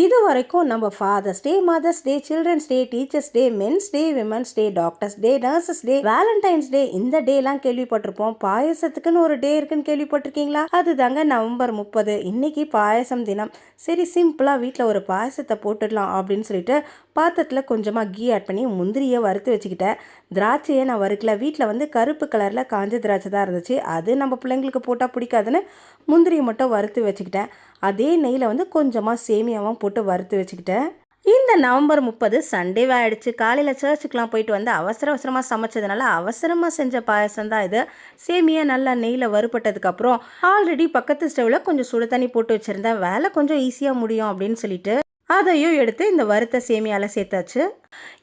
இது வரைக்கும் நம்ம father's day mother's day children's day teachers day men's day women's day doctors day nurses day valentine's day இந்த டேலாம் கேள்விப்பட்டிருப்போம். பாயசத்துக்குன்னு ஒரு டே இருக்குன்னு கேள்விப்பட்டிருக்கீங்களா? அதுதாங்க நவம்பர் முப்பது. இன்னைக்கு பாயசம் தினம். சரி சிம்பிளாக வீட்டில் ஒரு பாயசத்தை போட்டுடலாம் அப்படின்னு சொல்லிட்டு பாத்திரத்தில் கொஞ்சமாக கீ ஆட் பண்ணி முந்திரியை வறுத்து வச்சுக்கிட்டேன். திராட்சையை நான் வறுக்கல. வீட்டில் வந்து கருப்பு கலரில் காஞ்ச திராட்சை தான் இருந்துச்சு. அது நம்ம பிள்ளைங்களுக்கு போட்டால் பிடிக்காதுன்னு முந்திரியை மட்டும் வறுத்து வச்சுக்கிட்டேன். அதே நெய்யில் வந்து கொஞ்சமாக சேமியாவும் போட்டு வறுத்து வச்சுக்கிட்டேன். இந்த நவம்பர் முப்பது சண்டேவே ஆகிடுச்சு காலையில் சர்ச்சுக்கெலாம் போயிட்டு வந்து அவசர அவசரமாக சமைச்சதுனால அவசரமாக செஞ்ச பாயசம் தான் இது. சேமியா நல்லா நெய்யில் வறுபட்டதுக்கப்புறம் ஆல்ரெடி பக்கத்து ஸ்டவ்வில் கொஞ்சம் சுடு தண்ணி போட்டு வச்சுருந்தேன். வேலை கொஞ்சம் ஈஸியாக முடியும் அப்படின்னு சொல்லிட்டு அதையும் எடுத்து இந்த வறுத்த சேமியாவில் சேர்த்தாச்சு.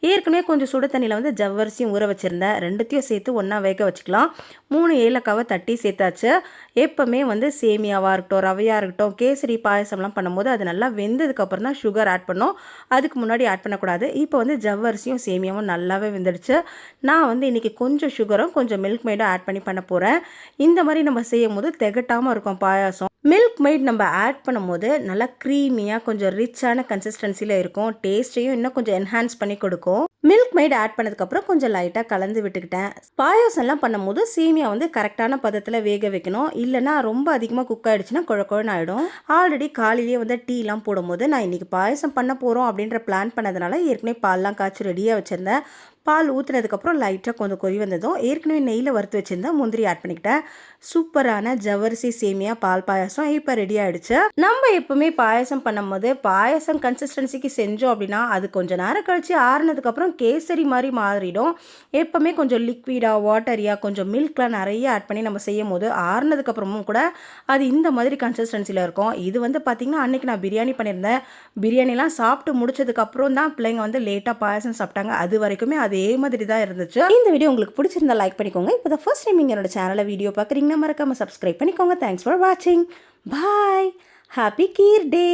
ஏற்கனவே கொஞ்சம் சுடு தண்ணியில் வந்து ஜவ்வரிசியும் ஊற வச்சுருந்தேன். ரெண்டுத்தையும் சேர்த்து ஒன்றா வேக வச்சுக்கலாம். மூணு ஏலக்காவை தட்டி சேர்த்தாச்சு. எப்போவுமே வந்து சேமியாவாக இருக்கட்டும் ரவையாக இருக்கட்டும் கேசரி பாயசம்லாம் பண்ணும்போது அது நல்லா வெந்ததுக்கப்புறம் தான் சுகர் ஆட் பண்ணோம். அதுக்கு முன்னாடி ஆட் பண்ணக்கூடாது. இப்போ வந்து ஜவ்வரிசியும் சேமியாவும் நல்லாவே வெந்துடுச்சு. நான் வந்து இன்றைக்கி கொஞ்சம் சுகரும் கொஞ்சம் மில்க் மெய்டும் ஆட் பண்ணி பண்ண போகிறேன் இந்த மாதிரி நம்ம செய்யும் போது திகட்டாமல் இருக்கும் பாயாசம். மில்க் மெய்ட் நம்ம ஆட் பண்ணும்போது நல்லா க்ரீமியாக கொஞ்சம் ரிச்சான கன்சிஸ்டன்சியில் இருக்கும். டேஸ்ட்டையும் இன்னும் கொஞ்சம் என்ஹான்ஸ் பண்ணி கொடுக்கும். மில்க் மெய்ட் ஆட் பண்ணதுக்கப்புறம் கொஞ்சம் லைட்டாக கலந்து விட்டுக்கிட்டேன். பாயாசம்லாம் பண்ணும்போது சீமியா வந்து கரெக்டான பதத்தில் வேக வைக்கணும். இல்லைன்னா ரொம்ப அதிகமாக குக் ஆகிடுச்சுன்னா குழ ஆகிடும் ஆல்ரெடி காலையிலேயே வந்து டீலாம் போடும்போது நான் இன்றைக்கி பாயசம் பண்ண போகிறோம் அப்படின்ற பிளான் பண்ணதுனால ஏற்கனவே பால்லாம் காய்ச்சி ரெடியாக வச்சுருந்தேன். பால் ஊற்றுனதுக்கப்புறம் லைட்டாக கொஞ்சம் கொதி வந்ததும் ஏற்கனவே நெய்யில் வறுத்து வச்சுருந்தேன் முந்திரி ஆட் பண்ணிக்கிட்டேன். சூப்பரான ஜவரிசி சேமியா பால் பாயாசம் இப்போ ரெடி ஆகிடுச்சு நம்ம எப்போவுமே பாயசம் பண்ணும்போது பாயசம் கன்சிஸ்டன்சிக்கு செஞ்சோம் அப்படின்னா அது கொஞ்சம் நேரம் கழித்து ஆறுனதுக்கப்புறம் கேசரி மாதிரி மாறிடும். எப்போவுமே கொஞ்சம் லிக்விடாக வாட்டரியாக கொஞ்சம் மில்க்லாம் நிறைய ஆட் பண்ணி நம்ம செய்யும் போது ஆறுனதுக்கப்புறமும் கூட அது இந்த மாதிரி கன்சிஸ்டன்சியில் இருக்கும். இது வந்து பார்த்திங்கன்னா அன்றைக்கி நான் பிரியாணி பண்ணியிருந்தேன். பிரியாணிலாம் சாப்பிட்டு முடிச்சதுக்கப்புறம் தான் பிள்ளைங்க வந்து லேட்டாக பாயசம் சாப்பிட்டாங்க. அது வரைக்குமே அதே மாதிரி தான் இருந்துச்சு. இந்த வீடியோ உங்களுக்கு பிடிச்சிருந்தா லைக் பண்ணிக்கோங்க. இப்போ தான் ஃபர்ஸ்ட் டைம் என்னோட சேனலை வீடியோ பார்க்குறீங்கன்னா மறக்காமல் சப்ஸ்கிரைப் பண்ணிக்கோங்க. தேங்க்ஸ் ஃபார் வாட்சிங் பாய் ஹாப்பி கீர் டே